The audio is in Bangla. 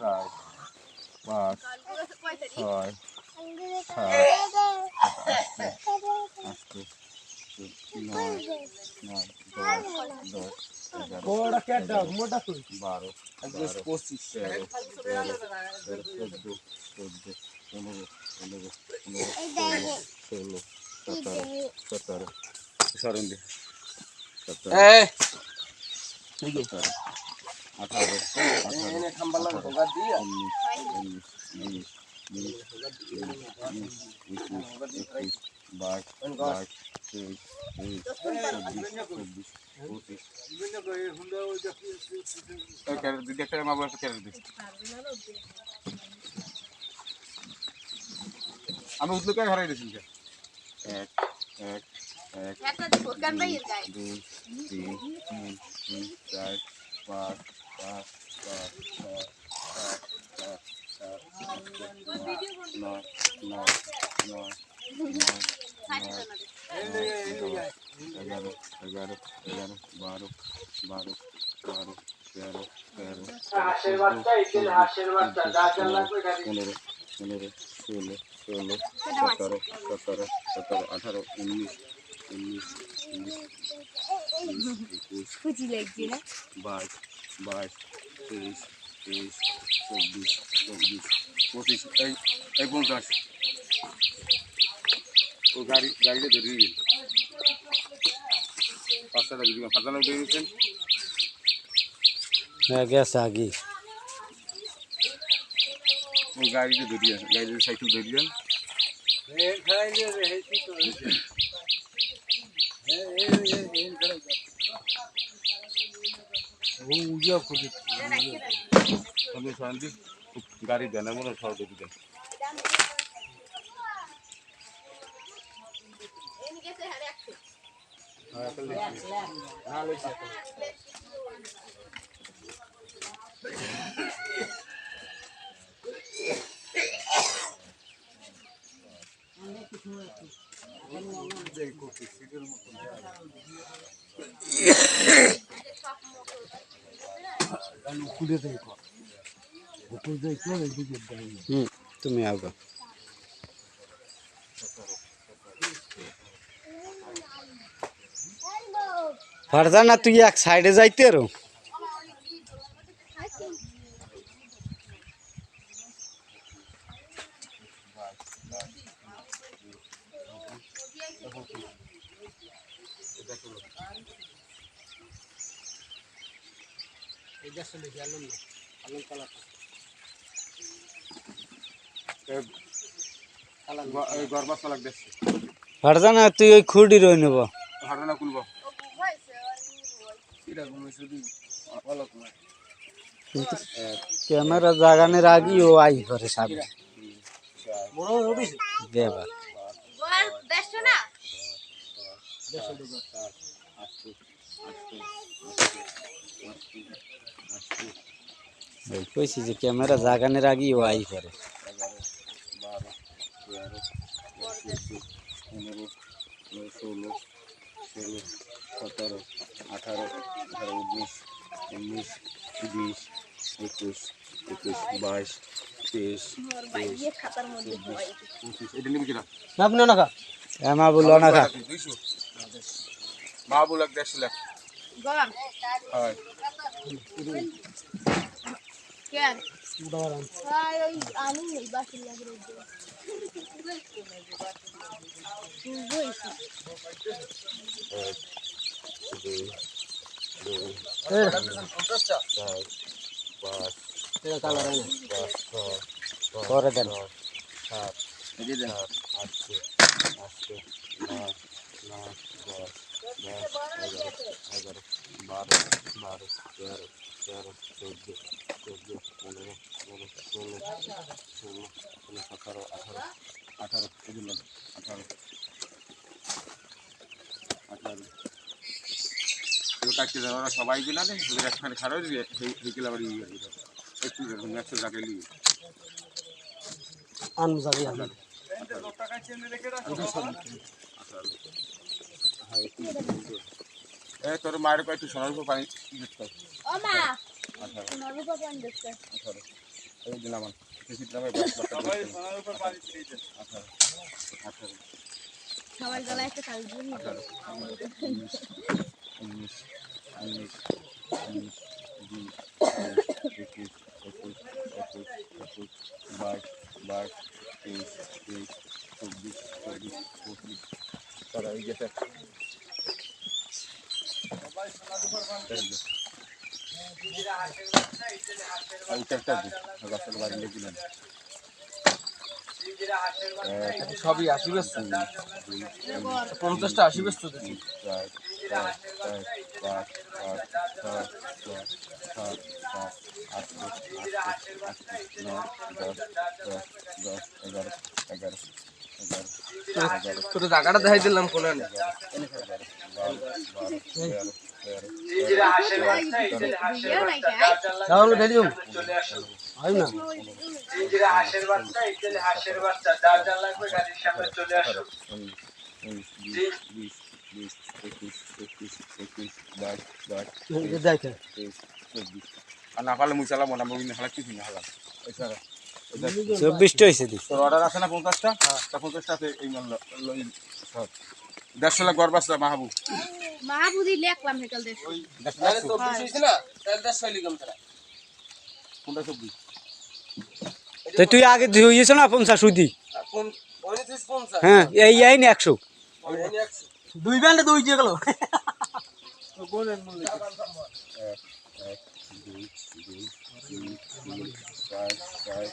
চার পাঁচ ছয় সাত আট নয় নয় দশ দশ এগারো বড় কেডা মোটা তুই বারো তেরো পঁচিশ তেরো তেরো তেরো চোদ্দ চোদ্দ পনেরো পনেরো পনেরো ষোলো ষোলো সতেরো সতেরো সরেন দি সতেরো এই সতেরো আঠারো বাইশ বাইশ তেইশ তেইশ চব্বিশ চব্বিশ পঁচিশ ক্যারেট দিদি একটা মা বলে ক্যারেট দিই আমি উঠলে কে হারাই দিয়েছি এক এক এক দুই তিন তিন চার পাঁচ এগারো এগারো এগারো বারো বারো বারো তেরো তেরো পনেরো পনেরো ষোলো ষোলো সতেরো সতেরো সতেরো আঠারো উনিশ উনিশ উনিশ একুশ বাইশ বাইশ তেইশ তেইশ চব্বিশ চব্বিশ পঁচিশ এই এই পঞ্চাশ ও গাড়ি গাড়িটা ধরিয়ে দিন পাঁচশো টাকা দিবেন সাতানব্বই দিয়ে দিচ্ছেন গেছে আগে ও গাড়িটা ধরিয়ে গাড়ির সাইকেল ধরিয়ে আমি শান্তি গাড়ি দেন মনে সহ দেখি দেন উপরে দেখো উপরে দেখো এদিকে দেয় হুম তুমি আগে ফারজানা তুই এক সাইডে যাইতে না আলম চালাক দেখছি। ফারজানা তুই ওই খুঁড়ি রই নেব। দি ভালো ঘুমাই ক্যামেরা জাগানের আগে ও আই করে সামনে। বড় হবিস দেবা। দেখছ না কইছি যে ক্যামেরা জাগানের আগে ও আই করে বারো তেরো চোদ্দ পনেরো ষোলো ষোলো সতেরো আঠারো আঠারো উনিশ উনিশ বিশ একুশ একুশ বাইশ তেইশ তেইশ খাতার মধ্যে পঁচিশ এটা নিবি কিনা আপনি না কা এমা বলো না খা দুইশো মা বলাক দেড়শো লাখ হয়। ছয় ছয়, করে দেন সাত সাত আটশো আটশো নয় নয় দশ দশ এগারো এগারো বারো বারো তেরো তেরো চোদ্দ চোদ্দ পনেরো পনেরো ষোলো ষোলো ষোলো সতেরো আঠারো আঠারো এগুলো আঠারো আঠারো এগুলো কাটতে দেওয়া ওরা সবাই নেই ওদের একখানে খারাপ দিয়ে হেইকেল আবার ইয়ে একটু একশো টাকা নিয়ে আন যাবে আমি এ তোর মায়ের কয়েকটু সোনার উপর পানি দিতে দিলাম সবার গলায় একটা কাজ উনিশ উনিশ উনিশ উনিশ একুশ একুশ একুশ একুশ বাইশ বাইশ তেইশ তেইশ চব্বিশ চব্বিশ পঁচিশ তারা এই গেছে সবই আসি ব্যস্ত। পঞ্চাশটা আসি ব্যস্ত দিচ্ছি এগারো এগারো তোর জায়গাটা দেখাই দিলাম কোন তাহলে দেরি হয় না। পারলে মুই চালাবো না মুই না হালা কিছু না হালা এছাড়া। চব্বিশটা হয়েছে তোর অর্ডার আছে না পঞ্চাশটা? তা পঞ্চাশটা এই মাল দেড়শো লাখ গড় বাসা মাহাবু মাহবুদি লেখলাম হেকাল দেশ তাহলে চব্বিশ হয়েছে না? তাহলে দশ লিখলাম তারা কোনটা চব্বিশ। তো তুই আগে হয়েছে না পঞ্চাশ সুদি হ্যাঁ এই আইনি একশো। দুই ব্যান্ডে দুই যে গেল। এক এক দুই দুই তিন তিন চার চার